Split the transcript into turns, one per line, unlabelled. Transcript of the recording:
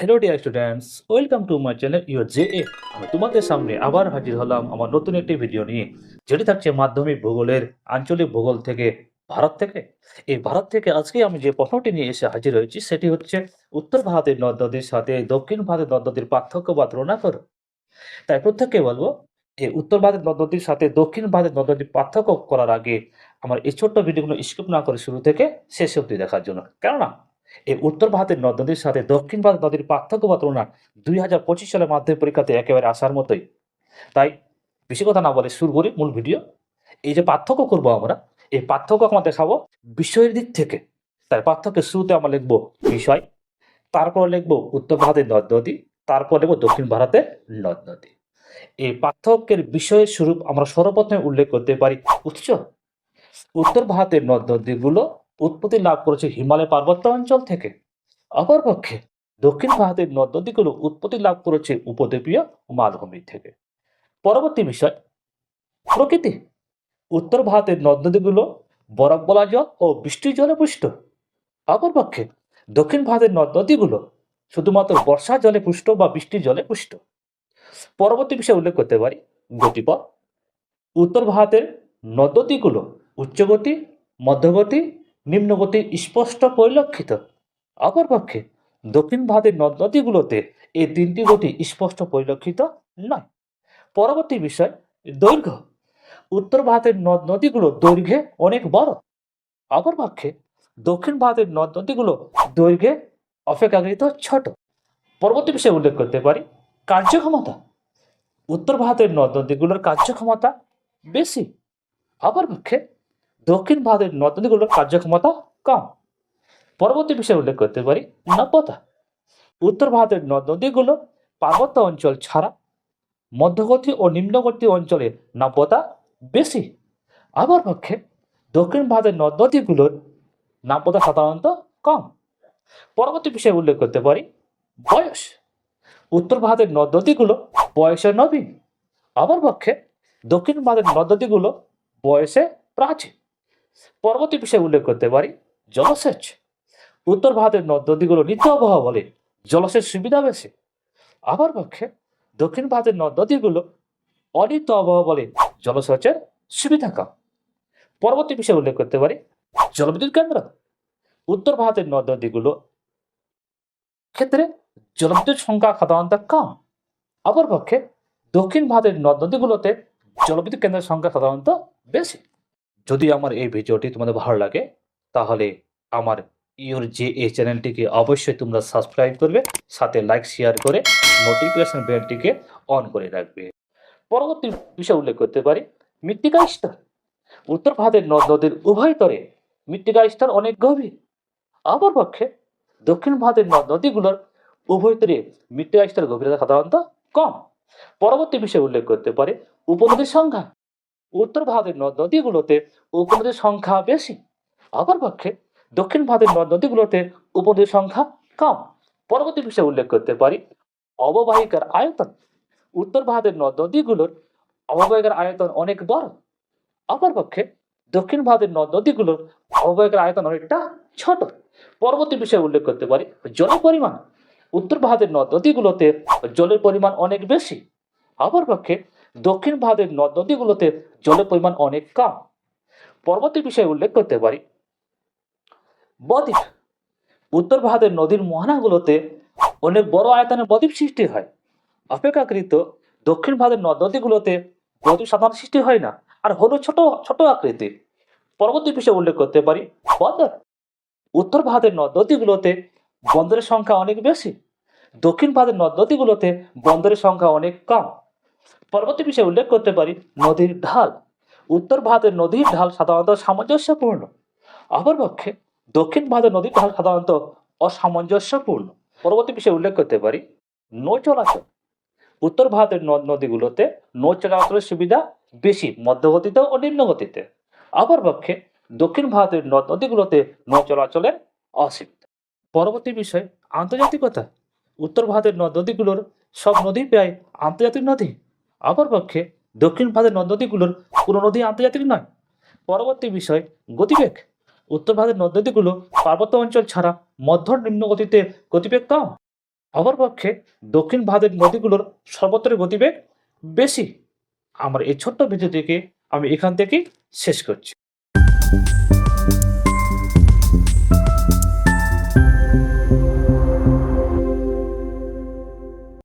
Hello dear students welcome to my channel your J A আমি তোমাদের সামনে আবার হাজির হলাম আমার নতুন একটি ভিডিও নিয়ে, যেটি থাকছে মাধ্যমিক ভূগোলের আঞ্চলিক ভূগোল থেকে ভারত থেকে। এই ভারত থেকে আজকে আমি যে প্রশ্নটি নিয়ে এসে হাজির হয়েছি, সেটি হচ্ছে, উত্তর ভারতের নদ নদীর সাথে দক্ষিণ ভারতের নদ নদীর পার্থক্য বা তুলনা করো। তাই প্রত্যেককে বলব এই উত্তর ভারতের নদ নদীর সাথে দক্ষিণ ভারতের নদ নদীর পার্থক্য করার আগে, আমার এই ছোট্ট ভিডিওগুলো স্কিপ না করে শুরু থেকে শেষ অবধি দেখার জন্য। কেননা এই উত্তর ভারতের নদ নদীর সাথে দক্ষিণ ভারত নদীর পার্থক্য বা তুলনা দুই হাজার পঁচিশ সালের মাধ্যমিক পরীক্ষাতে একেবারে আসার মতোই। তাই বেশি কথা না বলে শুরু করি মূল ভিডিও। এই যে পার্থক্য করব আমরা, এই পার্থক্য আমরা দেখাবো বিষয়ের দিক থেকে। তাই পার্থক্যের শুরুতে আমরা লিখব বিষয়, তারপর লিখব উত্তর ভারতের নদ নদী, তারপর লিখব দক্ষিণ ভারতের নদ নদী। এই পার্থক্যের বিষয়ের স্বরূপ আমরা সর্বপ্রথমে উল্লেখ করতে পারি উৎস। উত্তর ভারতের নদ নদীগুলো উৎপত্তি লাভ করেছে হিমালয় পার্বত্য অঞ্চল থেকে। অপরপক্ষে, দক্ষিণ ভারতের নদ নদীগুলো উৎপত্তি লাভ করেছে উপদ্বীপীয় মালভূমি থেকে। পরবর্তী বিষয়, প্রকৃতি। উত্তর ভারতের নদ নদীগুলো বরফ বলা জল ও বৃষ্টির জলে পুষ্ট। অপরপক্ষে, দক্ষিণ ভারতের নদ নদীগুলো শুধুমাত্র বর্ষা জলে পুষ্ট বা বৃষ্টির জলে পুষ্ট। পরবর্তী বিষয় উল্লেখ করতে পারি, গতিপথ। উত্তর ভারতের নদ নদীগুলো উচ্চগতি, মধ্যগতি নিম্নগতি স্পষ্ট পরিলক্ষিত। অপরপক্ষে, দক্ষিণ ভারতের নদ নদীগুলোতে এই তিনটি গতি স্পষ্ট পরিলক্ষিত নয়। পরবর্তী বিষয়, দৈর্ঘ্য। উত্তর ভারতের নদ নদীগুলো দৈর্ঘ্যে অনেক বড়। অপরপক্ষে, দক্ষিণ ভারতের নদ নদীগুলো দৈর্ঘ্যে অপেক্ষাকৃত ছোট। পরবর্তী বিষয় উল্লেখ করতে পারি, কার্যক্ষমতা। উত্তর ভারতের নদ নদীগুলোর কার্যক্ষমতা বেশি। অপরপক্ষে দক্ষিণ ভারতের নদ নদীগুলোর কার্যক্ষমতা কম। পরবর্তী বিষয় উল্লেখ করতে পারি, নব্যতা। উত্তর ভারতের নদ নদীগুলো পার্বত্য অঞ্চল ছাড়া মধ্যগতি ও নিম্নগতি অঞ্চলে নাব্যতা বেশি। আবার পক্ষে দক্ষিণ ভারতের নদ নদীগুলোর নাব্যতা সাধারণত কম। পরবর্তী বিষয় উল্লেখ করতে পারি, বয়স। উত্তর ভারতের নদ নদীগুলো বয়সে নবীন। আবার পক্ষে দক্ষিণ ভারতের নদ নদীগুলো বয়সে প্রাচীন। পরবর্তী বিষয় উল্লেখ করতে পারি, জলসেচ। উত্তর ভারতের নদ নদীগুলো নিত্য আবহাওয়া বলে জলসেচ সুবিধা বেশি আবার পক্ষে দক্ষিণ ভারতের নদ নদীগুলো অনিত্য আবহাওয়া বলে জলসেচের সুবিধা কম। পরবর্তী বিষয় উল্লেখ করতে পারি, জলবিদ্যুৎ কেন্দ্র। উত্তর ভারতের নদ নদীগুলো ক্ষেত্রে জলবিদ্যুৎ সংখ্যা সাধারণত কম। অপরপক্ষে দক্ষিণ ভারতের নদ নদীগুলোতে জলবিদ্যুৎ কেন্দ্রের সংখ্যা সাধারণত বেশি। যদি আমার এই ভিডিওটি তোমাদের ভালো লাগে, তাহলে আমার ইউর যে এই চ্যানেলটিকে অবশ্যই তোমরা সাবস্ক্রাইব করবে, সাথে লাইক, শেয়ার করে নোটিফিকেশন বেলটিকে অন করে রাখবে। পরবর্তী বিষয় উল্লেখ করতে পারি, মৃত্তিকা স্তর উত্তর ভারতের নদ নদীর উভয় তরে মৃত্তিকা স্তর অনেক গভীর। আবার পক্ষে দক্ষিণ ভারতের নদ নদীগুলোর উভয় তীরে মৃত্তিকা স্তরের গভীরতা সাধারণত কম। পরবর্তী বিষয় উল্লেখ করতে পারে, উপনদীর সংখ্যা। উত্তর ভারতের নদ নদীগুলোতে উপনদীর সংখ্যা বেশি। অপরপক্ষে দক্ষিণ ভারতের নদ নদীগুলোতে উপনদীর সংখ্যা কম। পরবর্তী বিষয়ে উল্লেখ করতে পারি, অববাহিকার আয়তন। উত্তর ভারতের নদ নদীগুলোর অববাহিকার আয়তন অনেক বড়। অপরপক্ষে দক্ষিণ ভারতের নদ নদীগুলোর অববাহিকার আয়তন অনেকটা ছোট। পরবর্তী বিষয়ে উল্লেখ করতে পারি, জলের পরিমাণ। উত্তর ভারতের নদ নদীগুলোতে জলের পরিমাণ অনেক বেশি। অপরপক্ষে দক্ষিণ ভারতের নদ নদীগুলোতে জলের পরিমাণ অনেক কম। পরবর্তী বিষয়ে উল্লেখ করতে পারি। বদ্বীপ। উত্তর ভারতের নদীর মোহনাগুলোতে অনেক বড় আয়তনের বদ্বীপ সৃষ্টি হয়। অপেক্ষাকৃত দক্ষিণ ভারতের নদ নদীগুলোতে বদ্বীপ সাধারণ সৃষ্টি হয় না, আর হলো ছোট ছোট আকৃতির পরবর্তী বিষয়ে উল্লেখ করতে পারি। বন্দর। উত্তর ভারতের নদ নদীগুলোতে বন্দরের সংখ্যা অনেক বেশি। দক্ষিণ ভারতের নদ নদীগুলোতে বন্দরের সংখ্যা অনেক কম। পরবর্তী বিষয় উল্লেখ করতে পারি, নদীর ঢাল। উত্তর ভারতের নদীর ঢাল সাধারণত সামঞ্জস্যপূর্ণ। অপরপক্ষে দক্ষিণ ভারতের নদীর ঢাল সাধারণত অসামঞ্জস্যপূর্ণ। পরবর্তী বিষয় উল্লেখ করতে পারি নৌ চলাচল উত্তর ভারতের নদ নদীগুলোতে নৌ চলাচলের সুবিধা বেশি, মধ্যগতিতে ও নিম্নগতিতে। অপরপক্ষে দক্ষিণ ভারতের নদ নদীগুলোতে নৌ চলাচলের অসুবিধা। পরবর্তী বিষয়, আন্তর্জাতিকতা। উত্তর ভারতের নদ নদীগুলোর সব নদী প্রায় আন্তর্জাতিক নদী। অপরপক্ষে দক্ষিণ ভারতের নদ নদীগুলোর কোনো নদী আন্তর্জাতিক নয়। পরবর্তী বিষয় গতিবেগ। উত্তর ভারতের নদ নদীগুলো পার্বত্য অঞ্চল ছাড়া মধ্য নিম্ন গতিতে গতিবেগ কম। অপরপক্ষে দক্ষিণ ভারতের নদীগুলোর সর্বত্র গতিবেগ বেশি। আমার এই ছোট্ট ভিডিওটিকে আমি এখান থেকেই শেষ করছি।